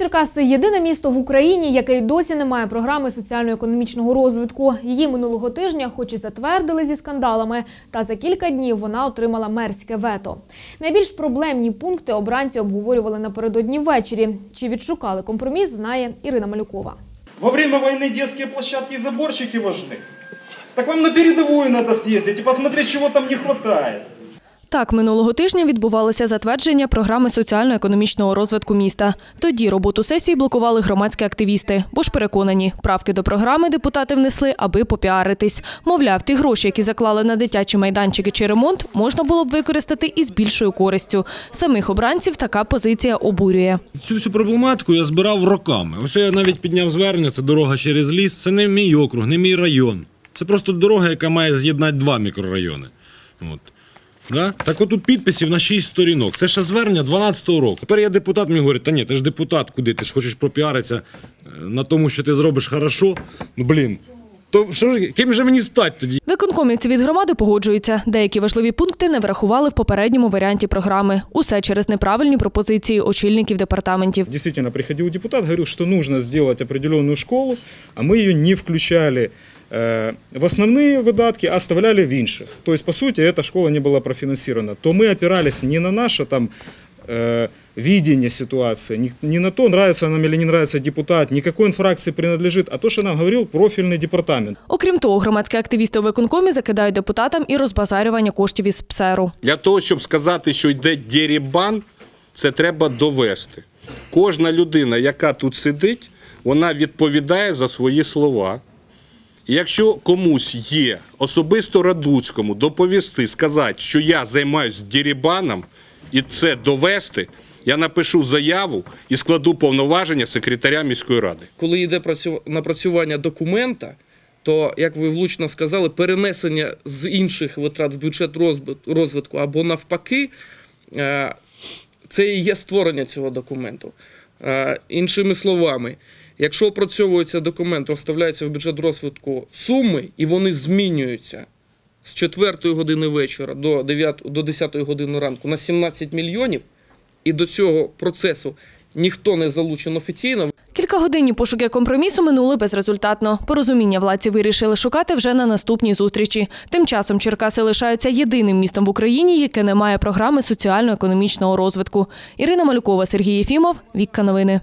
Черкаси єдине місто в Україні, яке й досі не має програми соціально-економічного розвитку. Її минулого тижня, хоч і затвердили зі скандалами, та за кілька днів вона отримала мерське вето. Найбільш проблемні пункти обранці обговорювали напередодні ввечері. Чи відшукали компроміс, знає Ірина Малюкова. Во время войны детские площадки и заборчики важны. Так вам на передовую надо съездить и посмотреть, чего там не хватает. Так, минулого тижня відбувалося затвердження програми соціально-економічного розвитку міста. Тоді роботу сесії блокували громадські активісти, бо ж переконані, правки до програми депутати внесли, аби попіаритись. Мовляв, ті гроші, які заклали на дитячі майданчики чи ремонт, можна було б використати із більшою користю. Самих обранців така позиція обурює. Цю всю проблематику я збирав роками. Ось я навіть підняв звернення, це дорога через ліс. Це не мій округ, не мій район. Це просто дорога, яка має з'єднати два мікрорайони. Да? Так от тут підписів на 6 сторінок. Це ще звернення 12-го року. Тепер я депутат, мені говорить, та ні, ти ж депутат, куди? Ти ж хочеш пропіаритися е, на тому, що ти зробиш хорошо. Ну блін. То що, ким же мені стати тоді? Виконкомівці від громади погоджуються. Деякі важливі пункти не врахували в попередньому варіанті програми. Усе через неправильні пропозиції очільників департаментів. Действительно, приходил депутат, говорил, что нужно сделать определенную школу, а мы ее не включали э, в основные выдатки, а оставляли в інших. То есть, по сути, эта школа не была профинансирована. То мы опирались не на наше там э, видение ситуации, не, не на то, нравится нам или не нравится депутат, никакой он фракции принадлежит, а то, что нам говорил профильный департамент. Окрім того, громадські активісти у виконкомі закидають депутатам і розбазарювання коштів із ПСЕРу. Для того, щоб сказати, що йде дерібан, це треба довести. Кожна людина, яка тут сидить, вона відповідає за свої слова. І якщо комусь є особисто Радуцькому доповісти, сказати, що я займаюся дерібаном, і це довести, я напишу заяву і складу повноваження секретаря міської ради. коли йде напрацювання документа, то, як ви влучно сказали, перенесення з інших витрат в бюджет розвитку або навпаки, е, це і є створення цього документу. Е, Іншими словами, якщо опрацьовується документ, розставляється в бюджет розвитку суми, і вони змінюються з 4 години вечора до 9, до 10 години ранку на 17 мільйонів, і до цього процесу ніхто не залучен офіційно, Кілька годинні пошуки компромісу минули безрезультатно. Порозуміння владці вирішили шукати вже на наступній зустрічі. Тим часом Черкаси лишаються єдиним містом в Україні, яке не має програми соціально-економічного розвитку. Ірина Малюкова, Сергій Єфімов, Вікка Новини.